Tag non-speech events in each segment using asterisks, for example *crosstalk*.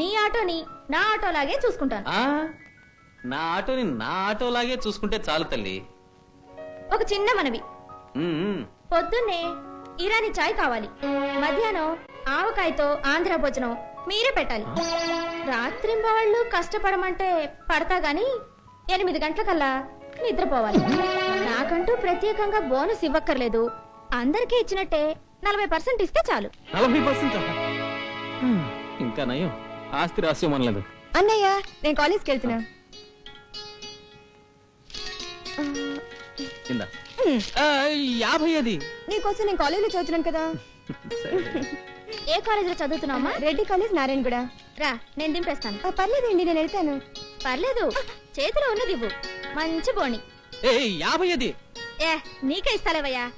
నీ ఆటోని నా ఆటోలాగే చూసుకుంటాను. ఆ? నా ఆటోని నా ఆటోలాగే చూసుకుంటే చాలు తల్లి. ఒక చిన్న మనవి. ఉమ్. పొద్దున్నే ఇరానీ చాయ్ కావాలి. మధ్యాహ్నం ఆవకాయతో ఆంధ్ర భోజనం మీరే పెట్టాలి. రాత్రి వాళ్ళు కష్టపడమంటే పడతా గాని ఎనిమిది గంటలకల్లా నిద్రపోవాలి. నాకంటూ ప్రత్యేకంగా బోనస్ ఇవ్వక్కర్లేదు. అందరికీ ఇచ్చినట్టే నలభై పర్సెంట్ ఇస్తే చాలు. నలభై పర్సెంట్ ఇంకా నయం. ఆస్తి రాస్యం అనలేదు. అన్నయ్య నేను కాలేజ్కి వెళ్తున్నా. కింద ఆ, యాభై అది. నీకోసం నేను కాలేజీలో చదువుతున్నాను కదా. ఏ కాలేజీలో రెడ్డి కాలేజ్ నారాయణగూడ రా నేను దింపేస్తాను. పర్లేదండి నేను వెళ్తాను. పర్లేదు. చేతిలో ఉన్నది ఇవ్వు. మంచి బోణి ఏ యాభై అది. ఏ నీకే ఇస్తాలేవయ్యా?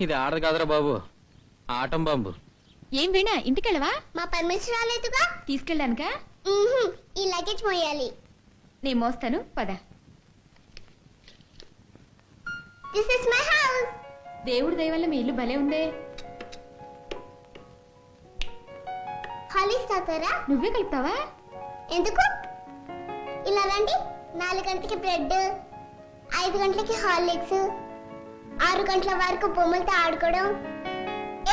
ఇది ఆడదు కాదురా బాబు. Atom bomb. ఏం వీణా ఇంటికెళ్ళవా? మా పర్మిషన్ రాలేదుగా? తీసుకెళ్ళానుగా? మ్మ్హ్మ్. ఈ లగేజ్ మోయాలి. నీ మోస్తాను పద. దిస్ ఇస్ మై హౌస్ దేవుడి దయ వల్ల మీ ఇల్లు భలే ఉందే. హాలీస్ తాతారా? నువ్వే కలుపుతావా? ఎందుకు? ఇలా రండి నాలుగు గంటలకి బ్రెడ్ ఐదు గంటలకి హార్లిక్స్ ఆరు గంటల వరకు బొమ్మలతో ఆడుకోవడం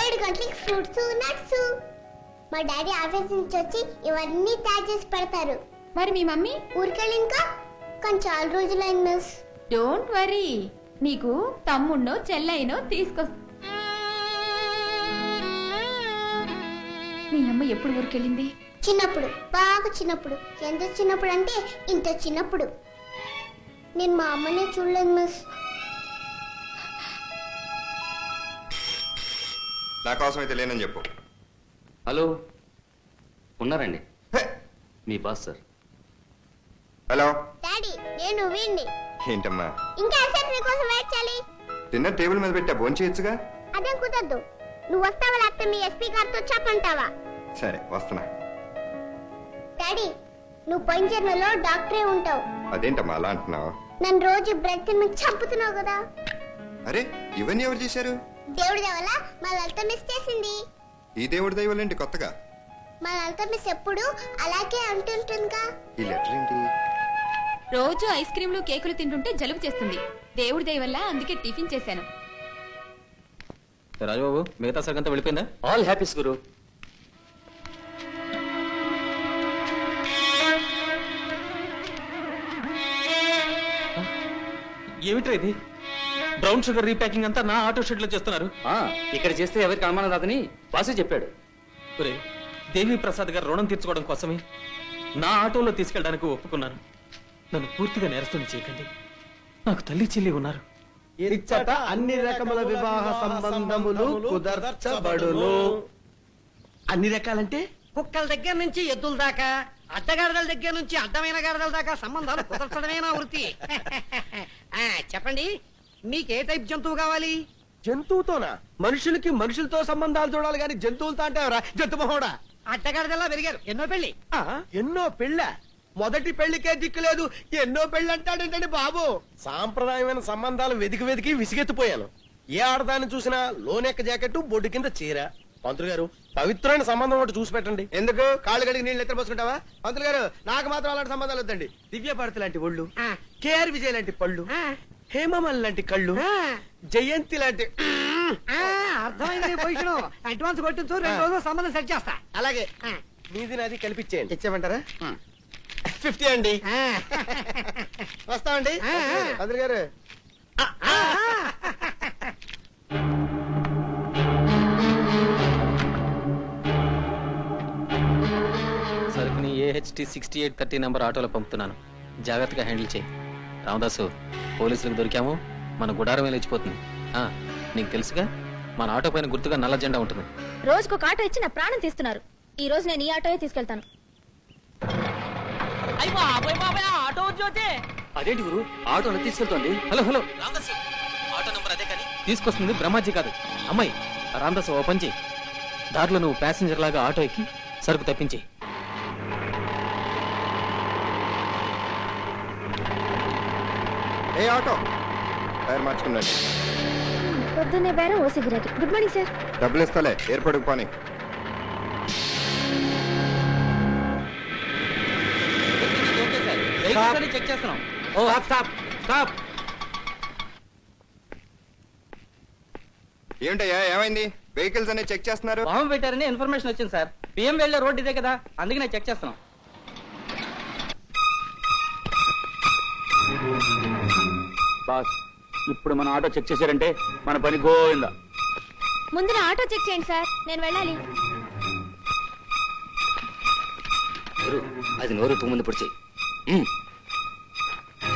ఏడు గంటలకి ఫ్రూట్స్ నట్స్. మా డాడీ ఆఫీస్ నుంచి వచ్చి ఇవన్నీ తయారు చేసి పెడతారు. మరి మీ మమ్మీ? ఊరికెళ్ళి ఇంకా కానీ చాలా రోజులైంది మిస్. Don't worry. నీకు తమ్ముణ్ణో చెల్లైనో తీసుకొస్తా మీ అమ్మ ఎప్పుడు ఊరికెళ్ళింది? చిన్నప్పుడు బాగా చిన్నప్పుడు. ఎంత చిన్నప్పుడు అంటే ఇంత చిన్నప్పుడు. నేను మా అమ్మనే చూడలేదు మిస్. నా కోసం అయితే లేనని చెప్పు. హలో. ఉన్నారండి? హే! మీ బాస్ సార్. హలో. డాడీ నేను వీణ్ణి. ఏంటమ్మా? ఇంకా ఎంతసేపు నీకోసం వెయిట్ చేయాలి? డిన్నర్ టేబుల్ మీద పెట్టా భోంచేయచ్చుగా? చేయొచ్చుగా అదేం కుదరదు. నువ్వు వస్తావా లేకపోతే మీ ఎస్పీ గారితో చెప్పంటావా సరే వస్తున్నా. డాడీ నువ్వు జన్మలో డాక్టరే ఉంటావు. అదేంటమ్మా అలా అంటున్నావు? నన్ను రోజు బ్రెడ్ తిని చంపుతున్నావు కదా. అరే ఇవన్నీ ఎవరు చేశారు? దేవుడి వల్ల మా లలిత మిస్ చేసింది. ఈ దేవుడి దైవాలేంటి కొత్తగా? మా లలిత మిస్ ఎప్పుడు అలాగే అంటుంటుందిగా ఈ లెటర్ ఏంటి? రోజు ఐస్ క్రీమ్లు కేకులు తింటుంటే జలుబు చేస్తుంది. దేవుడి దయ వల్ల అందుకే టిఫిన్ చేశాను. రాజుబాబు మిగతా సరికంతా వెళ్ళిపోయిందా? ఆల్ హ్యాపీస్ గురు. ఏమిట్రా ఇది? బ్రౌన్ షుగర్ రీప్యాకింగ్ అంతా నా ఆటో షెడ్లో చేస్తున్నారు. ఆ, ఇక్కడ చేస్తే ఎవరికి అనుమానం రాదని బాసే చెప్పాడు. ఒరే దేవి ప్రసాద్ గారు రుణం తీర్చుకోవడం కోసమే నా ఆటోలో తీసుకెళ్ళడానికి ఒప్పుకున్నాను నన్ను పూర్తిగా నేరస్తుని చేయకండి. నాకు తల్లి చెల్లి ఉన్నారు. ఇచ్చట అన్ని రకముల వివాహ సంబంధములు కుదర్చబడును. అన్ని రకాలంటే? కుక్కల దగ్గర నుంచి ఎద్దుల దాకా అడ్డగాడిదల దగ్గర నుంచి అడ్డమైన గాడిదల దాకా సంబంధాలు కుదర్చడమే నా వృత్తి. *laughs* ఆ, చెప్పండి. మీకు ఏ టైప్ జంతువు కావాలి? జంతువుతోనా? మనుషులకి మనుషులతో సంబంధాలు చూడాలి కానీ జంతువులతో అంటే ఎవరా? జంతు మహోడా? అడ్డగాడిదల్లా పెరిగారు. ఎన్నో పెళ్ళి ఆ, ఎన్నో పెళ్ళ? మొదటి పెళ్ళికే దిక్కు లేదు. ఎన్నో పెళ్ళి అంటాడేంటండి బాబు? సాంప్రదాయమైన సంబంధాలు వెతికి వెతికి విసిగెత్తిపోయాను. ఏ ఆడదాన్ని చూసినా లోనెక్క జాకెట్ బొడ్డు కింద చీర. పంతులు గారు పవిత్రమైన సంబంధం ఒకటి చూసి పెట్టండి. ఎందుకు? కాళ్ళు కడిగి నీళ్ళు ఎత్తర పోసుకుంటావా? పంతులు గారు నాకు మాత్రం అలాంటి సంబంధాలు వద్దండి. దివ్య భారతి లాంటి ఒళ్ళు ఆ. కేఆర్ విజయ్ లాంటి పళ్ళు ఆ, హేమమల్ లాంటి కళ్ళు ఆ, జయంతి లాంటి ఆ, అర్థమైంది పొజిషన్ అడ్వాన్స్ కొట్టించు రెండు రోజులు సంబంధం సెట్ చేస్తా. అలాగే. ఆ, నీది కల్పించేయండి. ఇచ్చామంటారా. ఫిఫ్టీ అండి. వస్తామండి. పంతులు గారు. సరుకుని AHT sixty eight thirty number ఆటోలో పంపుతున్నాను. జాగ్రత్తగా హ్యాండిల్ చేయి. రామదాసు పోలీసులకు దొరికాము. మన గుడారమే లేచిపోతుంది. ఆ, నీకు తెలుసుగా మన ఆటో పైన గుర్తుగా నల్ల జెండా ఉంటుంది. రోజుకు ఒక ఆటో ఇచ్చి నా ప్రాణం తీస్తున్నారు. ఈ రోజు నేను ఈ ఆటోయే తీసుకెళ్తాను. అదేంటి గురు? ఆటో అలా తీసుకెళ్తోంది. Hello hello. Ramadasu auto number అదే కానీ. తీసుకొస్తుంది బ్రహ్మాజీ కాదు. అమ్మాయి రామదాసు ఓ చెయ్యి. దారిలో నువ్వు ప్యాసింజర్ లాగా ఆటో ఎక్కి సరుకు తప్పించి ఏ ఆటో? టైర్ మార్చుకున్నాను పొద్దున్నే బేరం ఓ సిగరెట్. Good morning sir. డబ్బులు ఇస్తాలే ఎయిర్పోర్ట్కి పోనీ. చెక్ చేస్తున్నాం. Oh stop stop. ఏంటయ్యా ఏమైంది? వెహికల్స్ అనే చెక్ చేస్తున్నారు? బాంబు పెట్టారని ఇన్ఫర్మేషన్ వచ్చింది సార్. పిఎం వెళ్ళే రోడ్ ఇదే కదా. అందుకే నేను చెక్ చేస్తున్నాం. బాస్ ఇప్పుడు మన ఆటో చెక్ చేశారంటే మన పని గోవిందా. ముందు ఆటో చెక్ చేయండి సార్ నేను వెళ్ళాలి. అది నోరు ముందు పొడిచి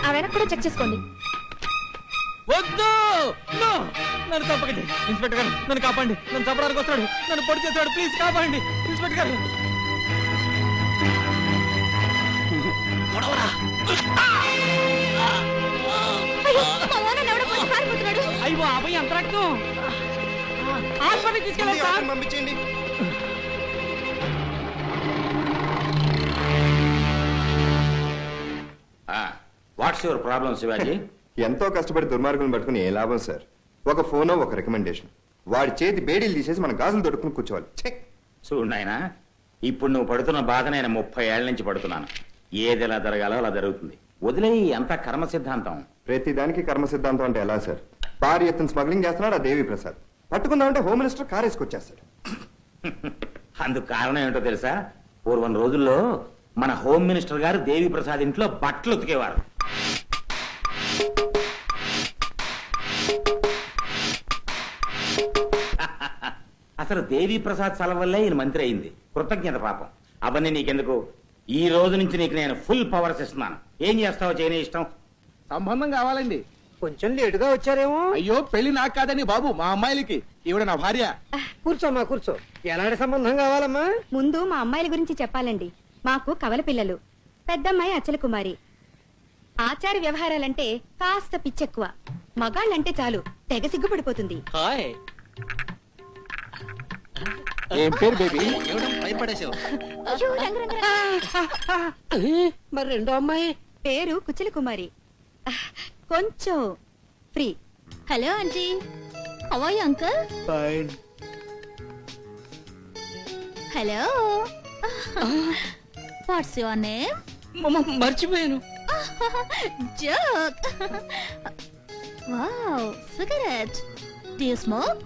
ఆ వెనక కూడా చెక్ చేసుకోండి. వద్దు! నన్ను చంపకండి. ఇన్స్పెక్టర్ గారు నన్ను కాపాడండి. నన్ను చంపడానికి వస్తాడు నన్ను పొడి చేస్తాడు ప్లీజ్ కాపాడండి. ఇన్స్పెక్టర్ గారు. అయ్యో అబ్బాయి ఎంత రక్తం? హాస్పిటల్ తీసుకెళ్ళండి సార్. ఆటోని పంపించేయండి వాట్స్ యువర్ ప్రాబ్లం శివాజీ? *laughs* ఎంతో కష్టపడి దుర్మార్గులను పట్టుకుని ఏ లాభం సార్? ఒక ఫోనో ఒక రికమెండేషన్. వాడి చేతి బేడీలు తీసేసి మన గాజులు దొడుకుని కూర్చోవాలి. ఛే! చూడు నాయనా ఇప్పుడు నువ్వు పడుతున్న బాధ నేను ముప్పై ఏళ్ళ నుంచి పడుతున్నాను. ఏది ఎలా జరగాలో అలా జరుగుతుంది. వదిలేయి అంత కర్మ సిద్ధాంతం. ప్రతి దానికి కర్మ సిద్ధాంతం అంటే ఎలా సార్? భారీ ఎత్తున స్మగ్లింగ్ చేస్తున్నాడు ఆ దేవి ప్రసాద్. పట్టుకుందామంటే హోమ్ మినిస్టర్ కార్ వేసుకొచ్చేస్తాడు అందుకు కారణం ఏంటో తెలుసా? పూర్వం రోజుల్లో మన హోమ్ మినిస్టర్ గారు దేవి ప్రసాద్ ఇంట్లో బట్టలు ఉతికేవారు. *laughs* అసలు దేవి ప్రసాద్ సల వల్లే ఈయన మంత్రి అయింది. కృతజ్ఞత పాపం. అవన్నీ నీకెందుకు? ఈ రోజు నుంచి నీకు నేను ఫుల్ పవర్స్ ఇస్తున్నాను ఏం చేస్తావో చేయని ఇష్టం? సంబంధం కావాలండి. కొంచెం లేటుగా వచ్చారేమో. అయ్యో పెళ్ళి నాకు కాదని బాబు మా అమ్మాయిలకి. ఈవిడ నా భార్య. కూర్చోమ్మా కూర్చో. ఎలాంటి సంబంధం కావాలమ్మా? ముందు మా అమ్మాయిల గురించి చెప్పాలండి. మాకు కవల పిల్లలు పెద్దమ్మాయి అచల కుమారి. ఆచార వ్యవహారాలంటే కాస్త పిచ్చెక్కువ. మగాళ్ళంటే చాలు తెగ సిగ్గుపడిపోతుంది. హాయ్. ఏం పేరు బేబీ భయపడేసావు అయ్యో. మరి రెండో అమ్మాయి? పేరు కుచల కుమారి. కొంచెం free. Hello aunty. How are you uncle hello. What's your name మర్చిపోయాను. Joke wow cigarette do you smoke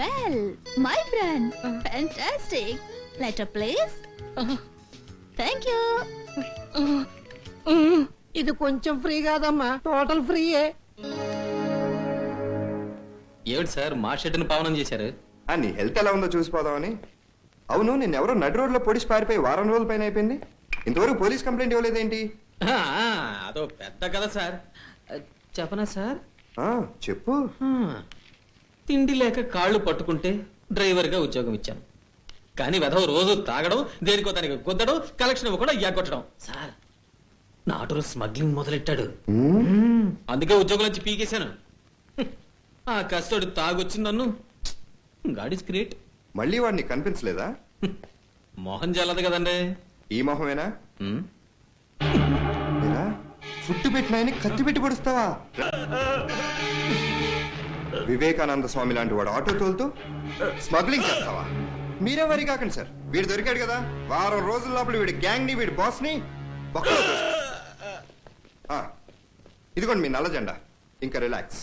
well my friend fantastic letter please thank you ఇది కొంచెం ఫ్రీ కాదమ్మా టోటల్ ఫ్రీయే ఏమిటి సార్ మా షెడ్ని పావనం చేశారు? ఆ, నీ హెల్త్ ఎలా ఉందో చూసిపోదామని. అవును నిన్నెవరో నడి రోడ్లో పొడిచి పారిపోయి వారం రోజుల పైన అయిపోయింది. ఇంతవరకు పోలీస్ కంప్లైంట్ ఇవ్వలేదేంటి? ఆ, అదో పెద్ద కథ సార్. చెప్పనా సార్? ఆ, చెప్పు. తిండి లేక కాళ్ళు పట్టుకుంటే డ్రైవర్గా ఉద్యోగం ఇచ్చాను కానీ వెధవ రోజు తాగడం దేనికో దానికి గుద్దడం కలెక్షన్ ఇవ్వకుండా ఎగ్గొట్టడం. సార్ నా ఆటోలో స్మగ్లింగ్ మొదలెట్టాడు. అందుకే ఉద్యోగం నుంచి పీకేశాను. ఆ కష్టడు తాగొచ్చి నన్ను గాడ్ ఇస్ గ్రేట్. మళ్ళీ వాడిని కనిపించలేదా? మోహన్ జల్లదు కదండి. ఈ మొహమేనా? ఫుడ్ పెట్టిన కత్తి పెట్టి పొడుస్తావా? వివేకానంద స్వామి లాంటి వాడు ఆటో తోలుతూ స్మగ్లింగ్ చేస్తావా? మీరే వరి కాకండి సార్. వీడు దొరికాడు కదా. వారం రోజుల లోపల వీడి గ్యాంగ్ని వీడి బాస్ని ఇదిగోండి మీ నల్ల జెండా. ఇంకా రిలాక్స్.